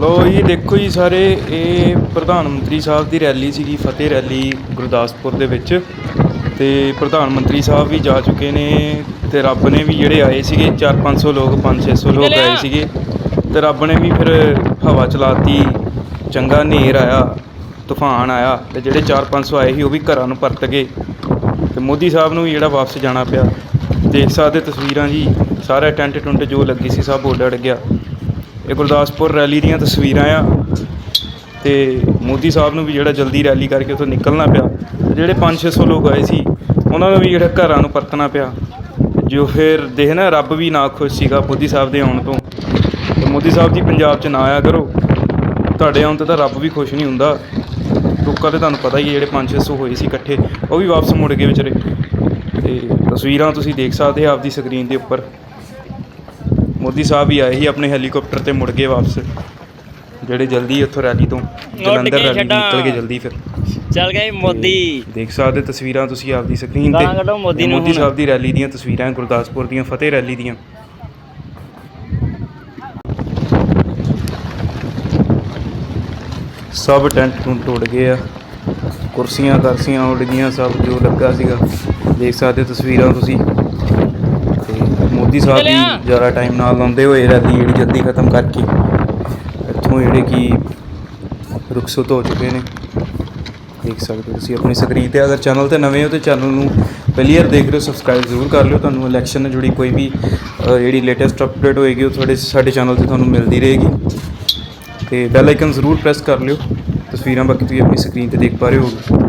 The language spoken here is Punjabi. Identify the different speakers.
Speaker 1: ਲੋ ਜੀ ਦੇਖੋ ਜੀ ਸਾਰੇ ਇਹ ਪ੍ਰਧਾਨ ਮੰਤਰੀ ਸਾਹਿਬ ਦੀ ਰੈਲੀ ਸੀਗੀ ਫਤਿਹ ਰੈਲੀ ਗੁਰਦਾਸਪੁਰ ਦੇ ਵਿੱਚ। ਤੇ ਪ੍ਰਧਾਨ ਮੰਤਰੀ ਸਾਹਿਬ ਵੀ ਜਾ ਚੁੱਕੇ ਨੇ ਤੇ ਰੱਬ ਨੇ ਵੀ ਜਿਹੜੇ ਆਏ ਸੀਗੇ 4-500 ਲੋਕ 5-600 ਲੋਕ ਆਏ ਸੀਗੇ। ਤੇ ਰੱਬ ਨੇ ਵੀ ਫਿਰ ਹਵਾ ਚਲਾਤੀ ਚੰਗਾ ਹਨੇਰ ਆਇਆ ਤੂਫਾਨ ਆਇਆ ਤੇ ਜਿਹੜੇ 4-500 ਆਏ ਸੀ ਉਹ ਵੀ ਘਰਾਂ ਨੂੰ ਪਰਤ ਗਏ। ਤੇ ਮੋਦੀ ਸਾਹਿਬ ਨੂੰ ਵੀ ਜਿਹੜਾ ਵਾਪਸ ਜਾਣਾ ਪਿਆ। ਦੇਖ ਸਕਦੇ ਤਸਵੀਰਾਂ ਜੀ ਸਾਰਾ ਟੈਂਟ ਟੁੰਟ ਜੋ ਲੱਗੀ ਸੀ ਸਭ ਉੱਡ ਗਿਆ। ਇਹ ਗੁਰਦਾਸਪੁਰ ਰੈਲੀ ਦੀਆਂ ਤਸਵੀਰਾਂ ਆ ਤੇ ਮੋਦੀ ਸਾਹਿਬ ਨੂੰ ਵੀ ਜਿਹੜਾ ਜਲਦੀ ਰੈਲੀ ਕਰਕੇ ਉੱਥੋਂ ਨਿਕਲਣਾ ਪਿਆ ਤੇ ਜਿਹੜੇ 5-600 ਲੋਕ ਆਏ ਸੀ, ਉਹਨਾਂ ਨੂੰ ਵੀ ਜਿਹੜਾ ਘਰਾਂ ਨੂੰ ਪਰਤਣਾ ਪਿਆ। ਜੋ ਫਿਰ ਦੇਖ ਨਾ, ਰੱਬ ਵੀ ਨਾ ਖੁਸ਼ ਸੀਗਾ ਮੋਦੀ ਸਾਹਿਬ ਦੇ ਆਉਣ ਤੋਂ। ਤੇ ਮੋਦੀ ਸਾਹਿਬ ਜੀ ਪੰਜਾਬ 'ਚ ਨਾ ਆਇਆ ਕਰੋ। ਤੁਹਾਡੇ ਆਉਣ ਤੇ ਤਾਂ ਰੱਬ ਵੀ ਖੁਸ਼ ਨਹੀਂ ਹੁੰਦਾ। ਲੋਕਾਂ 'ਤੇ ਤੁਹਾਨੂੰ ਪਤਾ ਹੀ ਹੈ ਜਿਹੜੇ 5-600 ਹੋਏ ਸੀ ਇਕੱਠੇ, ਉਹ ਵੀ ਵਾਪਸ ਮੁੜ ਗਏ ਵਿਚਾਰੇ। ਤੇ ਤਸਵੀਰਾਂ ਤੁਸੀਂ ਦੇਖ ਸਕਦੇ ਹੋ ਆਪਦੀ ਸਕਰੀਨ ਦੇ ਉੱਪਰ। ਮੋਦੀ ਸਾਹਿਬ ਵੀ ਆਏ ਸੀ ਆਪਣੇ ਹੈਲੀਕਾਪਟਰ ਤੇ ਮੁੜ ਗਏ ਵਾਪਸ। ਜਿਹੜੇ ਜਲਦੀ ਉੱਥੋਂ ਰੈਲੀ ਤੋਂ ਜਲੰਧਰ
Speaker 2: ਕੇ
Speaker 1: ਰੈਲੀ। ਨਿਕਲ ਗਏ ਜਲਦੀ ਫਿਰ।
Speaker 2: ਚੱਲ ਗਏ ਮੋਦੀ।
Speaker 1: ਦੇਖ ਸਕਦੇ ਤਸਵੀਰਾਂ ਤੁਸੀਂ ਆਪਦੀ ਸਕਰੀਨ ਤੇ।
Speaker 2: ਗਾਲਾਂ ਕੱਢੋ ਮੋਦੀ
Speaker 1: ਇਹ
Speaker 2: ਨੂੰ
Speaker 1: ਮੋਦੀ
Speaker 2: ਹੁਣ।
Speaker 1: ਸਾਹਿਬ ਦੀ ਰੈਲੀ ਦੀਆਂ ਤਸਵੀਰਾਂ ਗੁਰਦਾਸਪੁਰ ਦੀਆਂ ਫਤਿਹ ਰੈਲੀ ਦੀਆਂ। ਸਭ ਟੈਂਟ ਟੁੰਟ ਉੱਡ ਗਏ ਆ। ਕੁਰਸੀਆਂ ਕਰਸੀਆਂ ਉੱਡ ਗਈਆਂ ਸਭ ਜੋ ਲੱਗਾ ਸੀਗਾ। ਦੇਖ ਸਕਦੇ ਤਸਵੀਰਾਂ ਤੁਸੀਂ। ਮੋਦੀ ਸਾਹਿਬ ਵੀ। ਜ਼ਿਆਦਾ ਟਾਈਮ ਨਾਲ ਲਾਉਂਦੇ ਹੋਏ ਰੈਲੀ ਜਿਹੜੀ ਜਲਦੀ ਖਤਮ ਕਰਕੇ ਇੱਥੋਂ ਜਿਹੜੇ ਕੀ ਰੁਖਸਤ ਹੋ ਚੁੱਕੇ ਨੇ ਦੇਖ ਸਕਦੇ ਹੋ ਤੁਸੀਂ ਆਪਣੀ ਸਕਰੀਨ ਤੇ। ਅਗਰ ਚੈਨਲ ਤੇ ਨਵੇਂ ਹੋ ਤੇ ਚੈਨਲ ਨੂੰ ਪਹਿਲੀ ਵਾਰ ਦੇਖ ਰਹੇ ਹੋ ਸਬਸਕ੍ਰਾਈਬ ਜ਼ਰੂਰ ਕਰ ਲਿਓ। ਤੁਹਾਨੂੰ ਇਲੈਕਸ਼ਨ ਨਾਲ ਜੁੜੀ ਕੋਈ ਵੀ ਜਿਹੜੀ ਲੇਟੈਸਟ ਅਪਡੇਟ ਹੋਏਗੀ ਉਹ ਤੁਹਾਡੇ ਸਾਡੇ ਚੈਨਲ ਤੇ ਤੁਹਾਨੂੰ ਮਿਲਦੀ ਰਹੇਗੀ। ਤੇ ਬੈਲ ਆਈਕਨ ਜ਼ਰੂਰ ਪ੍ਰੈਸ ਕਰ ਲਿਓ। ਤਸਵੀਰਾਂ ਬਾਕੀ ਤੁਸੀਂ ਆਪਣੀ ਸਕਰੀਨ ਤੇ ਦੇਖ ਪਾ ਰਹੇ ਹੋਗੇ